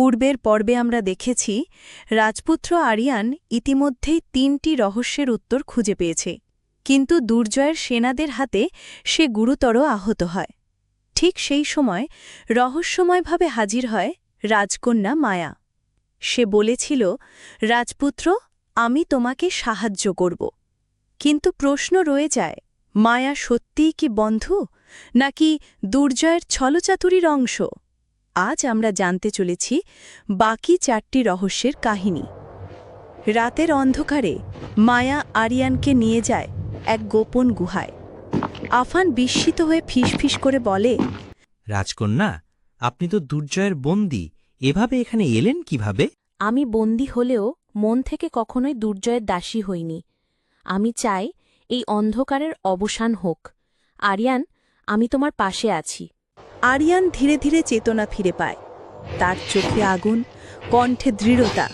পূর্বের পর্বে আমরা দেখেছি, রাজপুত্র আরিয়ান ইতিমধ্যেই তিনটি রহস্যের উত্তর খুঁজে পেয়েছে, কিন্তু দুর্জয়ের সেনাদের হাতে সে গুরুতর আহত হয়। ঠিক সেই সময় রহস্যময়ভাবে হাজির হয় রাজকন্যা মায়া। সে বলেছিল, রাজপুত্র, আমি তোমাকে সাহায্য করব। কিন্তু প্রশ্ন রয়ে যায়, মায়া সত্যিই কি বন্ধু, নাকি দুর্জয়ের ছলচাতুরির অংশ? আজ আমরা জানতে চলেছি বাকি চারটি রহস্যের কাহিনী। রাতের অন্ধকারে মায়া আরিয়ানকে নিয়ে যায় এক গোপন গুহায়। আফান বিস্মিত হয়ে ফিসফিস করে বলে রাজকন্যা আপনি তো দুর্জয়ের বন্দী এভাবে এখানে এলেন কীভাবে? আমি বন্দী হলেও মন থেকে কখনোই দুর্জয়ের দাসী হইনি। আমি চাই এই অন্ধকারের অবসান হোক। আরিয়ান আমি তোমার পাশে আছি। আরিয়ান ধীরে ধীরে চেতনা ফিরে পায়। তার চোখে আগুন কণ্ঠে দৃঢ়তা।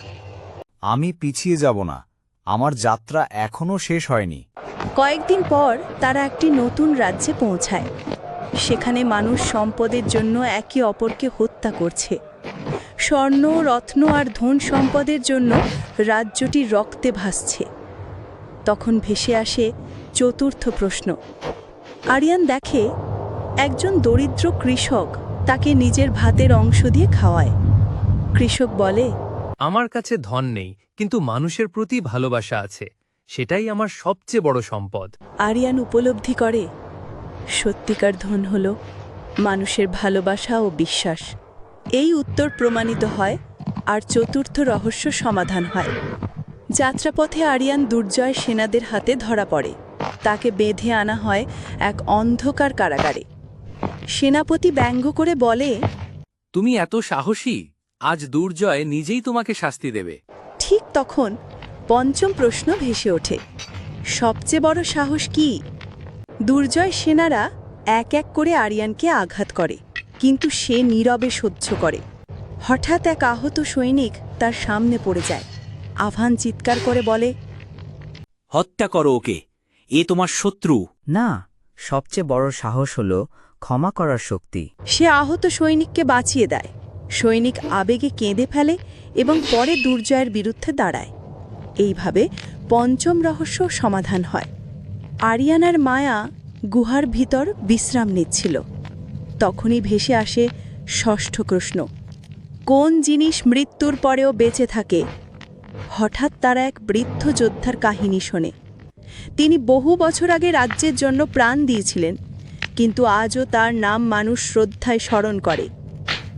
আমি পিছিয়ে যাব না। আমার যাত্রা এখনও শেষ হয়নি। কয়েকদিন পর তারা একটি নতুন রাজ্যে পৌঁছায়। সেখানে মানুষ সম্পদের জন্য একে অপরকে হত্যা করছে। স্বর্ণ রত্ন আর ধন সম্পদের জন্য রাজ্যটি রক্তে ভাসছে। তখন ভেসে আসে চতুর্থ প্রশ্ন। আরিয়ান দেখে একজন দরিদ্র কৃষক তাকে নিজের ভাতের অংশ দিয়ে খাওয়ায়। কৃষক বলে আমার কাছে ধন নেই কিন্তু মানুষের প্রতি ভালোবাসা আছে। সেটাই আমার সবচেয়ে বড় সম্পদ। আরিয়ান উপলব্ধি করে সত্যিকার ধন হল মানুষের ভালোবাসা ও বিশ্বাস। এই উত্তর প্রমাণিত হয় আর চতুর্থ রহস্য সমাধান হয়। যাত্রাপথে আরিয়ান দুর্জয় সেনাদের হাতে ধরা পড়ে। তাকে বেঁধে আনা হয় এক অন্ধকার কারাগারে। সেনাপতি ব্যঙ্গ করে বলে তুমি এত সাহসী আজ দুর্জয় নিজেই তোমাকে শাস্তি দেবে। ঠিক তখন পঞ্চম প্রশ্ন ভেসে ওঠে সবচেয়ে বড় সাহস কি? দুর্জয় সেনারা এক এক করে আরিয়ানকে আঘাত করে কিন্তু সে নীরবে সহ্য করে। হঠাৎ এক আহত সৈনিক তার সামনে পড়ে যায় আভান চিৎকার করে বলে হত্যা করো ওকে এ তোমার শত্রু। না সবচেয়ে বড় সাহস হল ক্ষমা করার শক্তি। সে আহত সৈনিককে বাঁচিয়ে দেয়। সৈনিক আবেগে কেঁদে ফেলে এবং পরে দুর্জয়ের বিরুদ্ধে দাঁড়ায়। এইভাবে পঞ্চম রহস্য সমাধান হয়। আরিয়ানার মায়া গুহার ভিতর বিশ্রাম নিচ্ছিল। তখনই ভেসে আসে ষষ্ঠ প্রশ্ন কোন জিনিস মৃত্যুর পরেও বেঁচে থাকে? হঠাৎ তারা এক বৃদ্ধ যোদ্ধার কাহিনী শোনে। তিনি বহু বছর আগে রাজ্যের জন্য প্রাণ দিয়েছিলেন কিন্তু আজও তার নাম মানুষ শ্রদ্ধায় স্মরণ করে।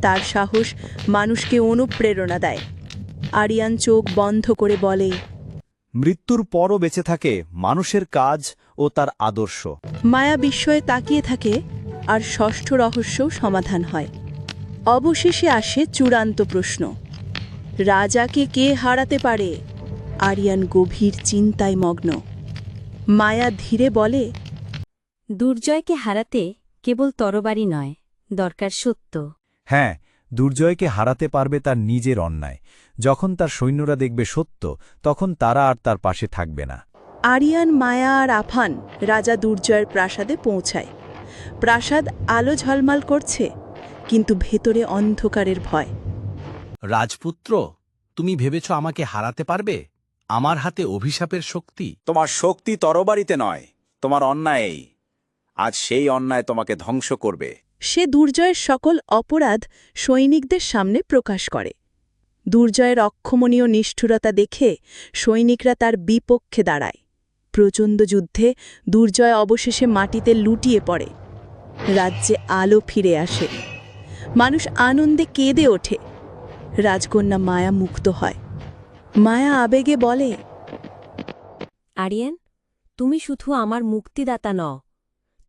তার সাহস মানুষকে অনুপ্রেরণা দেয়। আরিয়ান চোখ বন্ধ করে বলে মৃত্যুর পরও বেঁচে থাকে মানুষের কাজ ও তার আদর্শ। মায়া বিস্ময়ে তাকিয়ে থাকে আর ষষ্ঠ রহস্যও সমাধান হয়। অবশেষে আসে চূড়ান্ত প্রশ্ন রাজাকে কে হারাতে পারে? আরিয়ান গভীর চিন্তায় মগ্ন। মায়া ধীরে বলে দুর্জয়কে হারাতে কেবল তরবারি নয় দরকার সত্য। হ্যাঁ দুর্জয়কে হারাতে পারবে তার নিজের অন্যায়। যখন তার সৈন্যরা দেখবে সত্য তখন তারা আর তার পাশে থাকবে না। আরিয়ান মায়া আর আফান রাজা দুর্জয়ের প্রাসাদে পৌঁছায়। প্রাসাদ আলো ঝলমাল করছে কিন্তু ভেতরে অন্ধকারের ভয়। রাজপুত্র তুমি ভেবেছ আমাকে হারাতে পারবে? আমার হাতে অভিশাপের শক্তি? তোমার শক্তি তরবারিতে নয় তোমার অন্যায়েই আজ সেই অন্যায় তোমাকে ধ্বংস করবে। সে দুর্জয়ের সকল অপরাধ সৈনিকদের সামনে প্রকাশ করে। দুর্জয়ের অক্ষমনীয় নিষ্ঠুরতা দেখে সৈনিকরা তার বিপক্ষে দাঁড়ায়। প্রচণ্ড যুদ্ধে দুর্জয় অবশেষে মাটিতে লুটিয়ে পড়ে। রাজ্যে আলো ফিরে আসে। মানুষ আনন্দে কেঁদে ওঠে। রাজকন্যা মায়া মুক্ত হয়। মায়া আবেগে বলে আরিয়ান তুমি শুধু আমার মুক্তিদাতা ন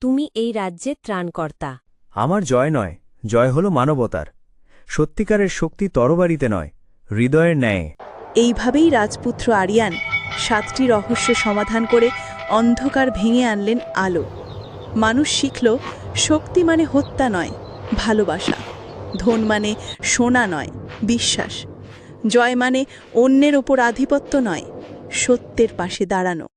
তুমি এই রাজ্যের ত্রাণকর্তা। আমার জয় নয় জয় হল মানবতার। সত্যিকারের শক্তি তরবারিতে নয় হৃদয়ের ন্যায়। এইভাবেই রাজপুত্র আরিয়ান সাতটি রহস্য সমাধান করে অন্ধকার ভেঙে আনলেন আলো। মানুষ শিখল শক্তি মানে হত্যা নয় ভালোবাসা। ধন মানে সোনা নয় বিশ্বাস। জয় মানে অন্যের ওপর আধিপত্য নয় সত্যের পাশে দাঁড়ানো।